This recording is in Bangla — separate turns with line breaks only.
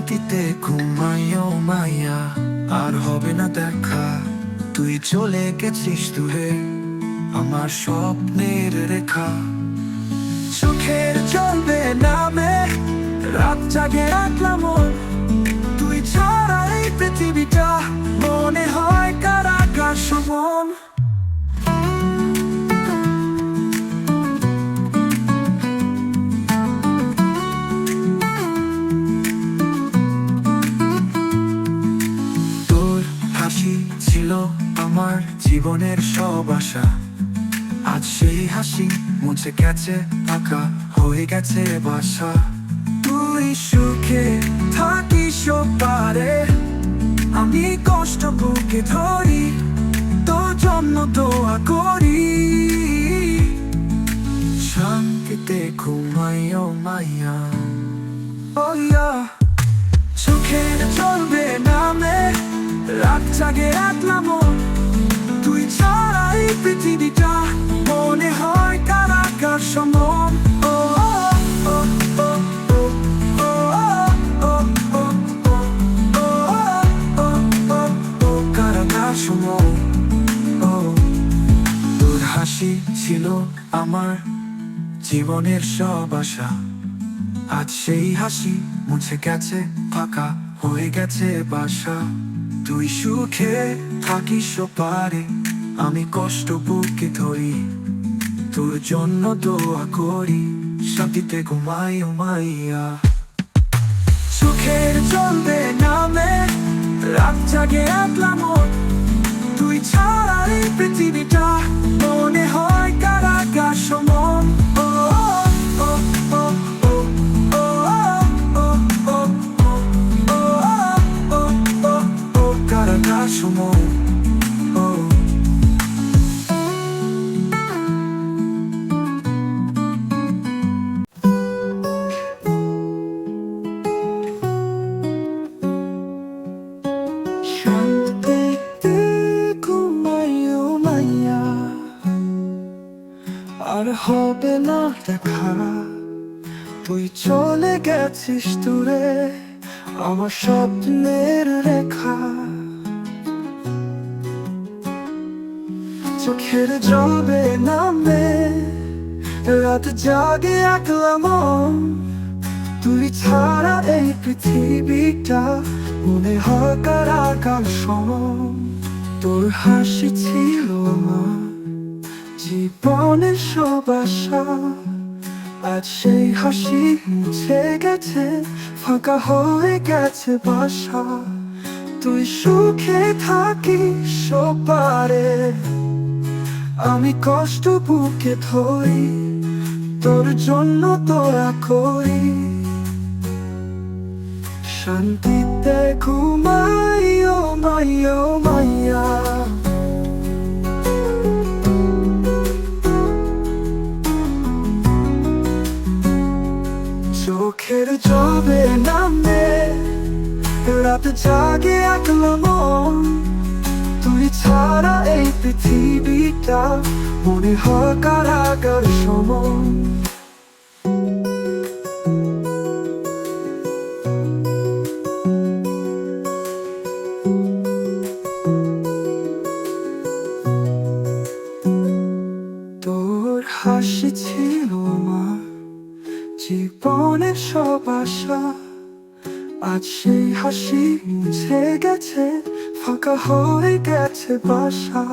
শান্তিতে ঘুমাইও মাইয়া। আর হবে না দেখা, তুই চলে গেছিস তুহে আমার স্বপ্নের রেখা। চোখের চলবে নামে, রাত জাগে রাখলাম তুই ছাড়া এই পৃথিবীটা ছিল আমার জীবনের সব আশা। আজ সেই হাসি মুছে গেছে আঁকা হয়ে গেছে বাসা। তুই সুখে থাকিস পারে, আমি কষ্ট বুকে ধরি, তোর জন্য দোয়া করি। শান্তিতে ঘুমাইও মাইয়া। yeah চোখের চলবে নামে। রাত জাগে একলা মন তুই ছাড়া এই পৃথিবীটা মনে হয় কার আকার সমন তোর হাসি ছিল আমার জীবনের সব আশা আজ সেই হাসি মুছে গেছে ফাঁকা হয়ে গেছে বাসা তুই সুখে থাকিস পারে, আমি কষ্ট বুকে ধরি। তোর জন্য দোয়া করি, শান্তিতে ঘুমাই ও মাইয়া। সুখের চলবে নামে, রাত জাগে রাখলাম তুই ছাড়া এই পৃথিবীটা হবে না দেখা। তুই চলে গেছিস দূরে, আমার স্বপ্নের রেখা। চোখের জবে নামে, রাত জাগে একলাম তুই ছাড়া এই পৃথিবীটা মনে কারাগার সম তোর হাসি ছিল আমার। জীবনের আজ সেই হাসি মুছে গেছে ফাঁকা হয়ে গেছে বাসা। তুই সুখে থাকিস পারে আমি কষ্ট বুকে ধরি, তোর জন্য তোরা করি। শান্তিতে জবে নামে। জাগে একলাম তুই ছাড়া এই পৃথিবীটা মনে হয় কারাগার তোর হাসি জীবনের সব আশা আজ সেই হাসি মুছে গেছে ফাঁকা হয়ে গেছে বাসা।